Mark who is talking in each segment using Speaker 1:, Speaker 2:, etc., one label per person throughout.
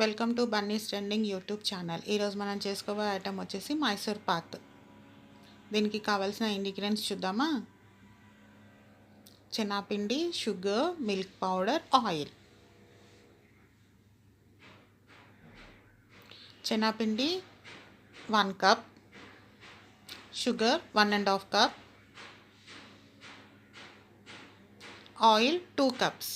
Speaker 1: Welcome to Bunny's trending YouTube channel. ఈరోజు మనం చేసుకోబోయే ఐటమ్ వచ్చేసి మైసూర్ పాక్. దీనికి కావాల్సిన ఇంగ్రీడియంట్స్ చూద్దామా? చెనాపిండి షుగర్ మిల్క్ పౌడర్ ఆయిల్. శనగపిండి one cup. Sugar one and half cup. Oil two cups.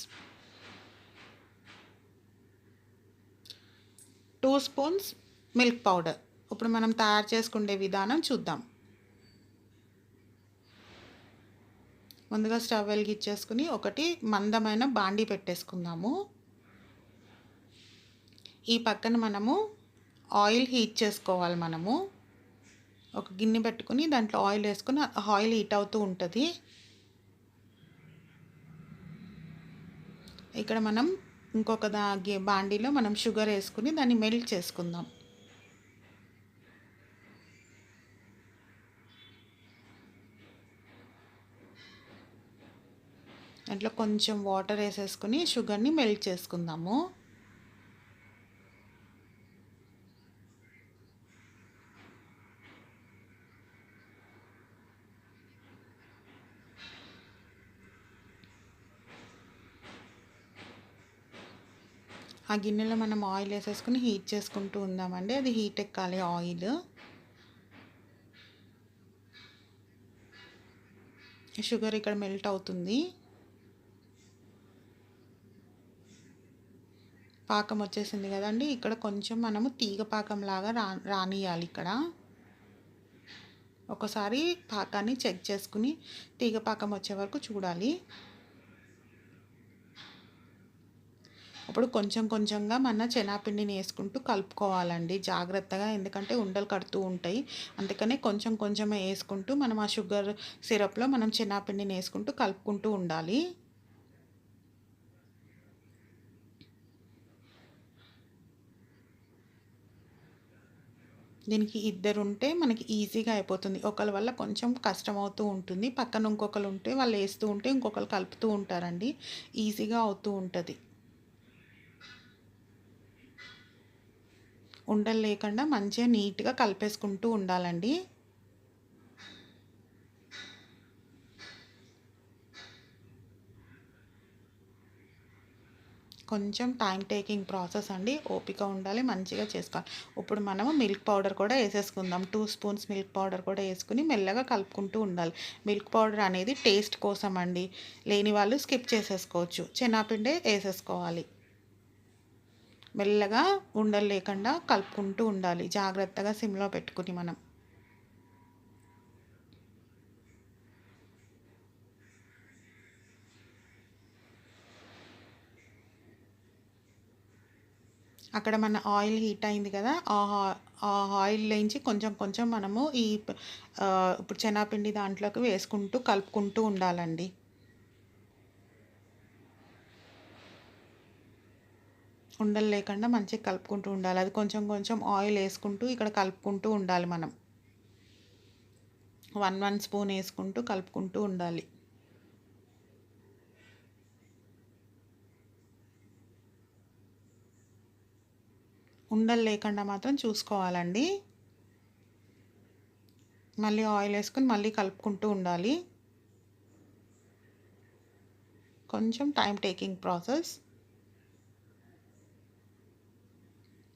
Speaker 1: Two spoons milk powder. ఇప్పుడు మనం తయారు చేసుకునే విధానం చూద్దాం. ముందుగా స్టవ్ వెలిగించేసుకుని ఒకటి మందమైన బాండీ పెట్టేసుకుందాము. ఈ పక్కన మనము ఆయిల్ హీట్ చేసుకోవాలి మనము. ఒక గిన్నె పెట్టుకుని దాంట్లో ఆయిల్ వేసుకుని ఆయిల్ హీట్ అవుతూ ఉంటుంది. ఇక్కడ మనం ఇంకొక దా బాండీలో మనం షుగర్ వేసుకుని దాన్ని మెల్ట్ చేసుకుందాం. దాంట్లో కొంచెం వాటర్ వేసేసుకుని షుగర్ని మెల్ట్ చేసుకుందాము. ఆ గిన్నెలో మనం ఆయిల్ వేసేసుకుని హీట్ చేసుకుంటూ ఉందామండి. అది హీట్ ఎక్కాలి ఆయిల్. షుగర్ ఇక్కడ మెల్ట్ అవుతుంది. పాకం వచ్చేసింది కదండి. ఇక్కడ కొంచెం మనము తీగ పాకం లాగా రా రానియాలి ఇక్కడ. ఒకసారి పాకాన్ని చెక్ చేసుకుని తీగ పాకం వచ్చే వరకు చూడాలి. అప్పుడు కొంచెం కొంచెంగా మన శనగపిండిని వేసుకుంటూ కలుపుకోవాలండి. జాగ్రత్తగా ఎందుకంటే ఉండలు కడుతూ ఉంటాయి. అందుకనే కొంచెం కొంచెం వేసుకుంటూ మనం ఆ షుగర్ సిరప్లో మనం శనగపిండిని వేసుకుంటూ కలుపుకుంటూ ఉండాలి. దీనికి ఇద్దరు ఉంటే మనకి ఈజీగా అయిపోతుంది. ఒకరి వల్ల కొంచెం కష్టం అవుతూ ఉంటుంది. పక్కన ఇంకొకరు ఉంటే వాళ్ళు వేస్తూ ఉంటే ఇంకొకరు కలుపుతూ ఉంటారండి. ఈజీగా అవుతూ ఉంటుంది. ఉండలు లేకుండా మంచిగా నీట్గా కలిపేసుకుంటూ ఉండాలండి. కొంచెం టైం టేకింగ్ ప్రాసెస్ అండి. ఓపిక ఉండాలి మంచిగా చేసుకోవాలి. ఇప్పుడు మనము మిల్క్ పౌడర్ కూడా వేసేసుకుందాం. టూ స్పూన్స్ మిల్క్ పౌడర్ కూడా వేసుకుని మెల్లగా కలుపుకుంటూ ఉండాలి. మిల్క్ పౌడర్ అనేది టేస్ట్ కోసం అండి. లేని వాళ్ళు స్కిప్ చేసేసుకోవచ్చు. చెనాపిండే వేసేసుకోవాలి. మెల్లగా ఉండలు లేకుండా కలుపుకుంటూ ఉండాలి. జాగ్రత్తగా సిమ్లో పెట్టుకుని మనం. అక్కడ మన ఆయిల్ హీట్ అయింది కదా ఆ ఆయిల్ లేంచి కొంచెం కొంచెం మనము ఈ ఇప్పుడు శనగపిండి దాంట్లోకి వేసుకుంటూ కలుపుకుంటూ ఉండాలండి. ఉండలు లేకుండా మంచిగా కలుపుకుంటూ ఉండాలి. అది కొంచెం కొంచెం ఆయిల్ వేసుకుంటూ ఇక్కడ కలుపుకుంటూ ఉండాలి మనం. వన్ వన్ స్పూన్ వేసుకుంటూ కలుపుకుంటూ ఉండాలి. ఉండలు లేకుండా మాత్రం చూసుకోవాలండి. మళ్ళీ ఆయిల్ వేసుకుని మళ్ళీ కలుపుకుంటూ ఉండాలి. కొంచెం టైం టేకింగ్ ప్రాసెస్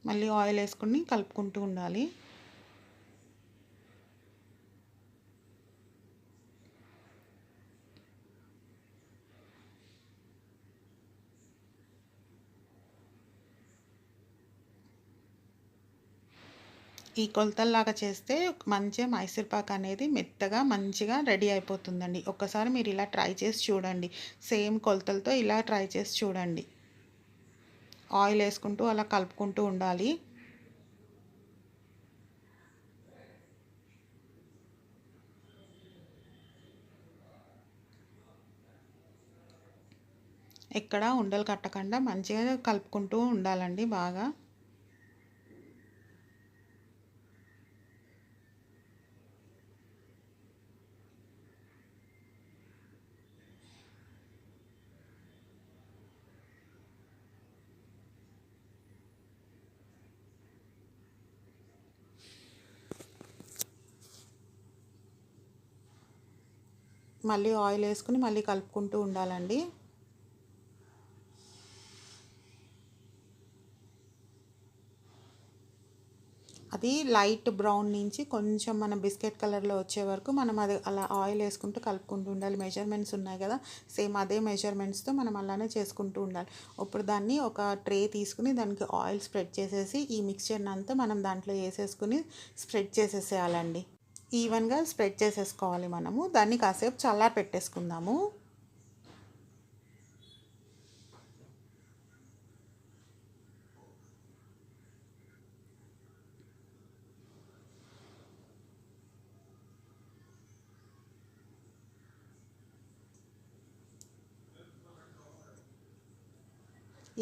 Speaker 1: మళ్ళీ ఆయిల్ వేసుకుని కలుపుకుంటూ ఉండాలి. ఈ కొలతల్లాగా చేస్తే మంచిగా మైసూర్పాక్ అనేది మెత్తగా మంచిగా రెడీ అయిపోతుందండి. ఒక్కసారి మీరు ఇలా ట్రై చేసి చూడండి. సేమ్ కొలతలతో ఇలా ట్రై చేసి చూడండి. ఆయిల్ వేసుకుంటూ అలా కలుపుకుంటూ ఉండాలి. ఎక్కడ ఉండలు కట్టకుండా మంచిగా కలుపుకుంటూ ఉండాలండి బాగా. మళ్ళీ ఆయిల్ వేసుకుని మళ్ళీ కలుపుకుంటూ ఉండాలండి. అది లైట్ బ్రౌన్ నుంచి కొంచెం మన బిస్కెట్ కలర్లో వచ్చే వరకు మనం అది అలా ఆయిల్ వేసుకుంటూ కలుపుకుంటూ ఉండాలి. మెజర్మెంట్స్ ఉన్నాయి కదా సేమ్ అదే మెజర్మెంట్స్తో మనం అలానే చేసుకుంటూ ఉండాలి. ఇప్పుడు దాన్ని ఒక ట్రే తీసుకుని దానికి ఆయిల్ స్ప్రెడ్ చేసేసి ఈ మిక్చర్ని అంతా మనం దాంట్లో వేసేసుకుని స్ప్రెడ్ చేసేసేయాలండి. ఈవెన్గా స్ప్రెడ్ చేసేసుకోవాలి మనము. దాన్ని కాసేపు చల్లారి పెట్టేసుకుందాము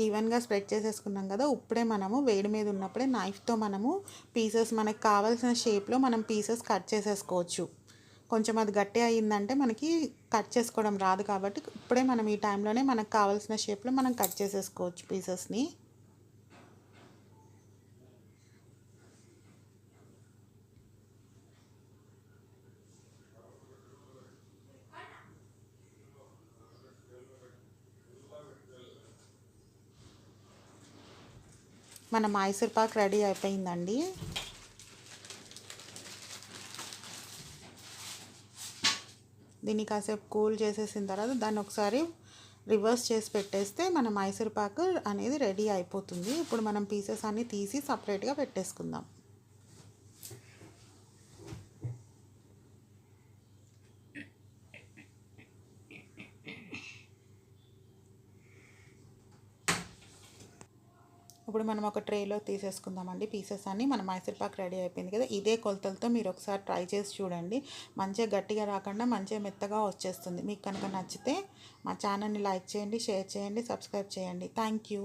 Speaker 1: ఈవెన్గా స్ప్రెడ్ చేసేసుకున్నాం కదా ఇప్పుడే మనము వేడి మీద ఉన్నప్పుడే నైఫ్తో మనము పీసెస్ మనకు కావాల్సిన షేప్లో మనం పీసెస్ కట్ చేసేసుకోవచ్చు. కొంచెం అది గట్టి అయ్యిందంటే మనకి కట్ చేసుకోవడం రాదు కాబట్టి ఇప్పుడే మనం ఈ టైంలోనే మనకు కావాల్సిన షేప్లో మనం కట్ చేసేసుకోవచ్చు పీసెస్ని. మన మైసూర్ పాక్ రెడీ అయిపోయిందండి. దీన్ని కాసేపు కూల్ చేసేసిన తర్వాత దాన్ని ఒకసారి రివర్స్ చేసి పెట్టేస్తే మన మైసూర్ పాక్ అనేది రెడీ అయిపోతుంది. ఇప్పుడు మనం పీసెస్ అన్నీ తీసి సపరేట్గా పెట్టేసుకుందాం. ఇప్పుడు మనం ఒక ట్రేలో తీసేసుకుందామండి. పీసెస్ అన్ని మన మైసూర్ పాక్ రెడీ అయిపోయింది కదా. ఇదే కొలతలతో మీరు ఒకసారి ట్రై చేసి చూడండి. మంచిగా గట్టిగా రాకుండా మంచిగా మెత్తగా వచ్చేస్తుంది. మీకు కనుక నచ్చితే మా ఛానల్ని లైక్ చేయండి షేర్ చేయండి సబ్స్క్రైబ్ చేయండి. Thank you.